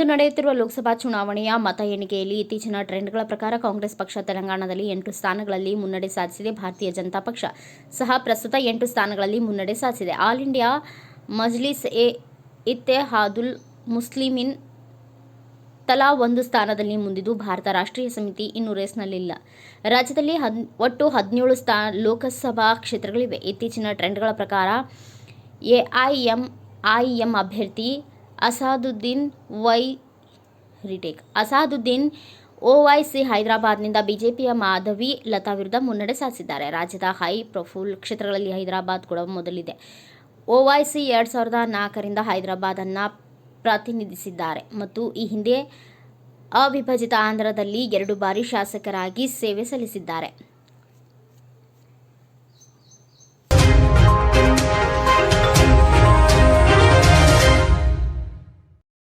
ನಡೆಯುತ್ತಿರುವ ಲೋಕಸಭಾ ಚುನಾವಣೆಯ ಮತ ಎಣಿಕೆಯಲ್ಲಿ ಇತ್ತೀಚಿನ ಟ್ರೆಂಡ್ಗಳ ಪ್ರಕಾರ ಕಾಂಗ್ರೆಸ್ ಪಕ್ಷ ತೆಲಂಗಾಣದಲ್ಲಿ ಎಂಟು ಸ್ಥಾನಗಳಲ್ಲಿ ಮುನ್ನಡೆ ಸಾಧಿಸಿದೆ. ಭಾರತೀಯ ಜನತಾ ಪಕ್ಷ ಸಹ ಪ್ರಸ್ತುತ ಎಂಟು ಸ್ಥಾನಗಳಲ್ಲಿ ಮುನ್ನಡೆ ಸಾಧಿಸಿದೆ. ಆಲ್ ಇಂಡಿಯಾ, ಮಜ್ಲಿಸ್ ಎ ಇತ್ತೆಹಾದುಲ್, ಮುಸ್ಲಿಮಿನ್ ತಲಾ ಒಂದು ಸ್ಥಾನದಲ್ಲಿ ಮುಂದಿದ್ದು ಭಾರತ ರಾಷ್ಟ್ರೀಯ ಸಮಿತಿ ಇನ್ನೂ ರೇಸ್ನಲ್ಲಿಲ್ಲ. ರಾಜ್ಯದಲ್ಲಿ ಹದ್, ಒಟ್ಟು ಹದಿನೇಳು ಸ್ಥಾ, ಲೋಕಸಭಾ ಕ್ಷೇತ್ರಗಳಿವೆ. ಇತ್ತೀಚಿನ ಟ್ರೆಂಡ್ಗಳ ಪ್ರಕಾರ ಎಐಎಂಐಎಂ ಅಭ್ಯರ್ಥಿ ಅಸಾದುದ್ದೀನ್ ವೈ ರಿಟೇಕ್. ಅಸಾದುದ್ದೀನ್ ಓವೈಸಿ ಹೈದರಾಬಾದ್ನಿಂದ ಬಿಜೆಪಿಯ ಮಾಧವಿ ಲತಾ ವಿರುದ್ಧ ಮುನ್ನಡೆ ಸಾಧಿಸಿದ್ದಾರೆ. ರಾಜ್ಯದ ಹೈ ಪ್ರೊಫೈಲ್ ಕ್ಷೇತ್ರಗಳಲ್ಲಿ ಹೈದರಾಬಾದ್ ಕೂಡ ಮೊದಲಿದೆ. ಓವೈಸಿ ಎರಡು ಸಾವಿರದ ನಾಲ್ಕರಿಂದ ಹೈದರಾಬಾದನ್ನು ಪ್ರತಿನಿಧಿಸಿದ್ದಾರೆ ಮತ್ತು ಈ ಹಿಂದೆ ಅವಿಭಜಿತ ಆಂಧ್ರದಲ್ಲಿ ಎರಡು ಬಾರಿ ಶಾಸಕರಾಗಿ ಸೇವೆ ಸಲ್ಲಿಸಿದ್ದಾರೆ.